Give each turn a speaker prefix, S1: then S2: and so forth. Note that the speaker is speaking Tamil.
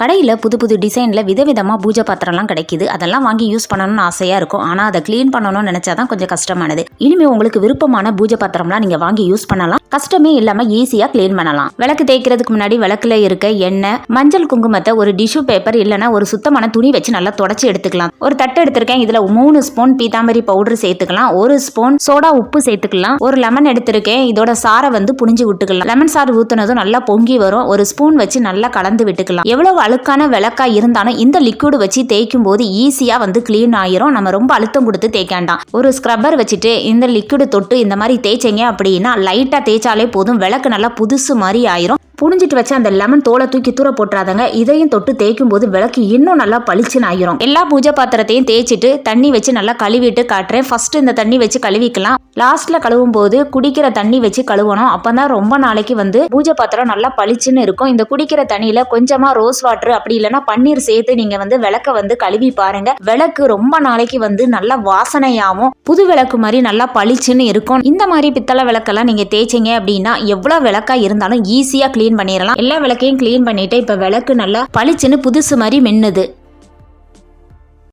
S1: கடையில் புது புது டிசைனில் விதவிதமாக பூஜை பாத்திரம்லாம் கிடைக்குது. அதெல்லாம் வாங்கி யூஸ் பண்ணணும்னு ஆசையாக இருக்கும். ஆனால் அதை க்ளீன் பண்ணணும்னு நினச்சா தான் கொஞ்சம் கஷ்டமானது. இனிமேல் உங்களுக்கு விருப்பமான பூஜை பாத்திரம்லாம் நீங்கள் வாங்கி யூஸ் பண்ணலாம். கஷ்டமே இல்லாமல் ஈஸியாக க்ளீன் பண்ணலாம். விளக்கு தேய்க்கிறதுக்கு முன்னாடி விளக்குல இருக்க எண்ணெய் மஞ்சள் குங்குமத்தை ஒரு டிஷ்யூ பேப்பர் இல்லைன்னா ஒரு சுத்தமான துணி வச்சு நல்லா தொடச்சி எடுத்துக்கலாம். ஒரு தட்டு எடுத்திருக்கேன் இதில் மூணு ஸ்பூன் பீதாம்பரி பவுடர் சேர்த்துக்கலாம் ஒரு ஸ்பூன் சோடா உப்பு சேர்த்துக்கலாம் ஒரு லெமன் எடுத்திருக்கேன் இதோட சாரை வந்து புழிஞ்சு விட்டுக்கலாம். லெமன் சாறு ஊத்துனதும் நல்லா பொங்கி வரும். ஒரு ஸ்பூன் வச்சு நல்லா கலந்து விட்டுக்கலாம். எவ்வளவு அழுக்கான விளக்கா இருந்தாலும் இந்த லிக்யூடு வச்சு தேய்க்கும் போது ஈஸியா வந்து க்ளீன் ஆயிரும். நம்ம ரொம்ப அழுத்தம் கொடுத்து தேய்க்காண்டாம் ஒரு ஸ்க்ரப்பர் வச்சுட்டு இந்த லிக்யூடு தொட்டு இந்த மாதிரி தேய்ச்சிங்க அப்படின்னா லைட்டா தேய்ச்சாலே போதும். விளக்கு நல்லா புதுசு மாதிரி ஆயிரும். புனிஞ்சிட்டு வச்ச அந்த லெமன் தோலை தூக்கி தூர போட்டுறாதங்க. இதையும் தொட்டு தேய்க்கும் போது விளக்கு இன்னும் நல்லா பளிச்சுன்னு ஆயிரும். எல்லா பூஜை பாத்திரத்தையும் தேய்ச்சிட்டு தண்ணி வச்சு நல்லா கழுவிட்டு காட்டுறேன். ஃபர்ஸ்ட் இந்த தண்ணி வச்சு கழுவிக்கலாம். லாஸ்ட்ல கழுவும் போது குடிக்கிற தண்ணி வச்சு கழுவணும். அப்பதான் ரொம்ப நாளைக்கு வந்து பூஜை பாத்திரம் நல்லா பளிச்சுன்னு இருக்கும். இந்த குடிக்கிற தண்ணியில கொஞ்சமா ரோஸ் வாட்டர் அப்படி இல்லைன்னா பன்னீர் சேர்த்து நீங்க வந்து விளக்க வந்து கழுவி பாருங்க. விளக்கு ரொம்ப நாளைக்கு வந்து நல்லா வாசனையாகவும் புது விளக்கு மாதிரி நல்லா பளிச்சுன்னு இருக்கும். இந்த மாதிரி பித்தளை விளக்கெல்லாம் நீங்க தேய்ச்சிங்க அப்படின்னா எவ்வளவு விளக்கா இருந்தாலும் ஈஸியா க்ளீன் பண்ணிடலாம் எல்லா விளக்கையும் க்ளீன் பண்ணிட்டு இப்ப விளக்கு நல்லா பளிச்சுன்னு புதுசு மாதிரி மின்னுது.